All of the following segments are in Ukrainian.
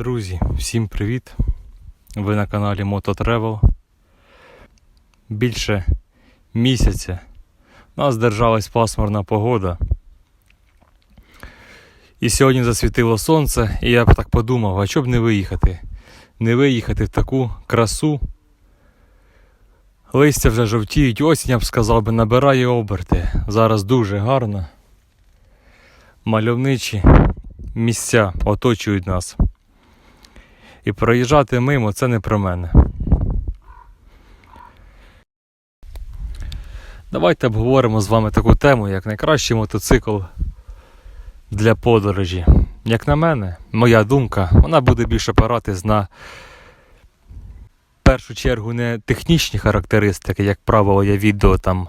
Друзі, всім привіт! Ви на каналі Moto Travel. Більше місяця нас держалась пасмурна погода. І сьогодні засвітило сонце, і я б так подумав, а чоб не виїхати? Не виїхати в таку красу. Листя вже жовтіють, осінь, я б сказав би, набирає оберти. Зараз дуже гарно. Мальовничі місця оточують нас. І проїжджати мимо це не про мене. Давайте обговоримо з вами таку тему, як найкращий мотоцикл для подорожі. Як на мене, моя думка, вона буде більше опиратись на в першу чергу не технічні характеристики, як правило, я відео там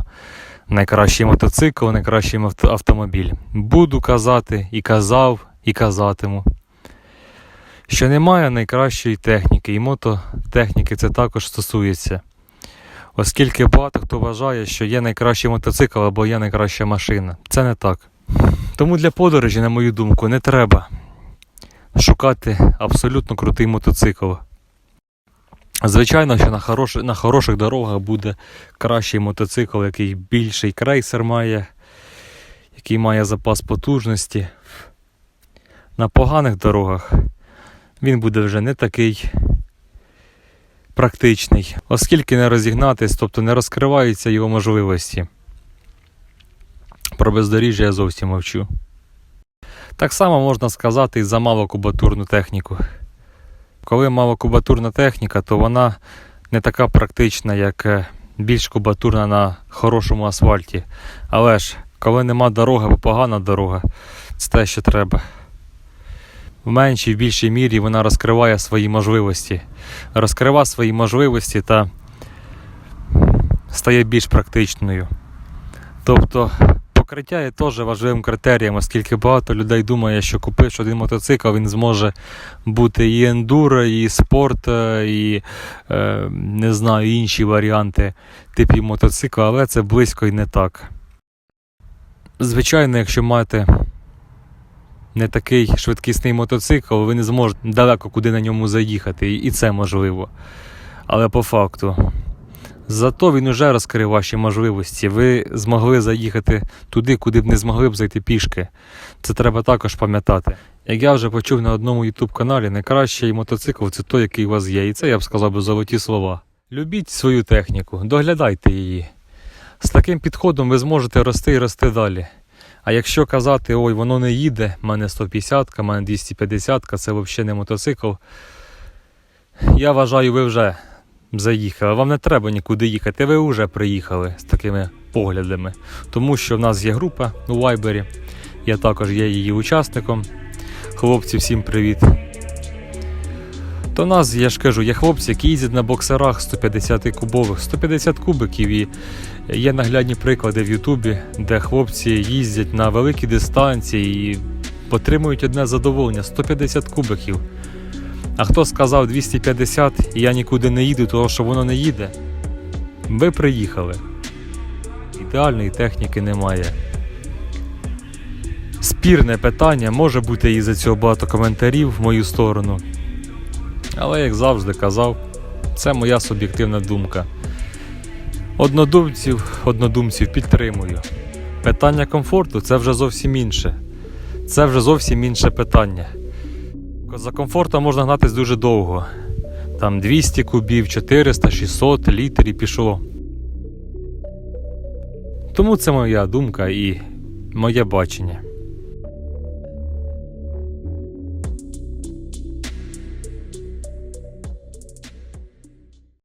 найкращий мотоцикл, найкращий автомобіль. Буду казати і казав, і казатиму що немає найкращої техніки, і мототехніки це також стосується. Оскільки багато хто вважає, що є найкращий мотоцикл або є найкраща машина. Це не так. Тому для подорожі, на мою думку, не треба шукати абсолютно крутий мотоцикл. Звичайно, що на, хорош... на хороших дорогах буде кращий мотоцикл, який більший крейсер має, який має запас потужності. На поганих дорогах він буде вже не такий практичний, оскільки не розігнатись, тобто не розкриваються його можливості. Про бездоріжжя я зовсім мовчу. Так само можна сказати і за малокубатурну техніку. Коли малокубатурна техніка, то вона не така практична, як е, більш кубатурна на хорошому асфальті. Але ж, коли нема дороги або погана дорога, це те, що треба в меншій, в більшій мірі вона розкриває свої можливості. Розкрива свої можливості та стає більш практичною. Тобто покриття є теж важливим критерієм, оскільки багато людей думає, що купивши один мотоцикл, він зможе бути і ендуро, і спорт, е, і е, не знаю, інші варіанти типів мотоцикла, але це близько і не так. Звичайно, якщо маєте не такий швидкісний мотоцикл, ви не зможете далеко куди на ньому заїхати, і- це можливо. Але по факту. Зато він уже розкрив ваші можливості. Ви змогли заїхати туди, куди б не змогли б зайти пішки. Це треба також пам'ятати. Як я вже почув на одному YouTube каналі, найкращий мотоцикл це той, який у вас є. І це я б сказав би золоті слова. Любіть свою техніку, доглядайте її. З таким підходом ви зможете рости і рости далі. А якщо казати, ой, воно не їде, в мене 150, в мене 250, це взагалі не мотоцикл. Я вважаю, ви вже заїхали. Вам не треба нікуди їхати, ви вже приїхали з такими поглядами. Тому що в нас є група у Вайбері, я також є її учасником. Хлопці, всім привіт. То нас, я ж кажу, є хлопці, які їздять на боксерах 150 кубових, 150 кубиків і Є наглядні приклади в Ютубі, де хлопці їздять на великі дистанції і отримують одне задоволення 150 кубиків. А хто сказав 250 і я нікуди не їду, тому що воно не їде? Ви приїхали. Ідеальної техніки немає. Спірне питання, може бути і за цього багато коментарів в мою сторону. Але, як завжди казав, це моя суб'єктивна думка. Однодумців, однодумців підтримую. Питання комфорту це вже зовсім інше. Це вже зовсім інше питання. За комфортом можна гнатись дуже довго. Там 200 кубів, 400, 600 літр і пішло. Тому це моя думка і моє бачення.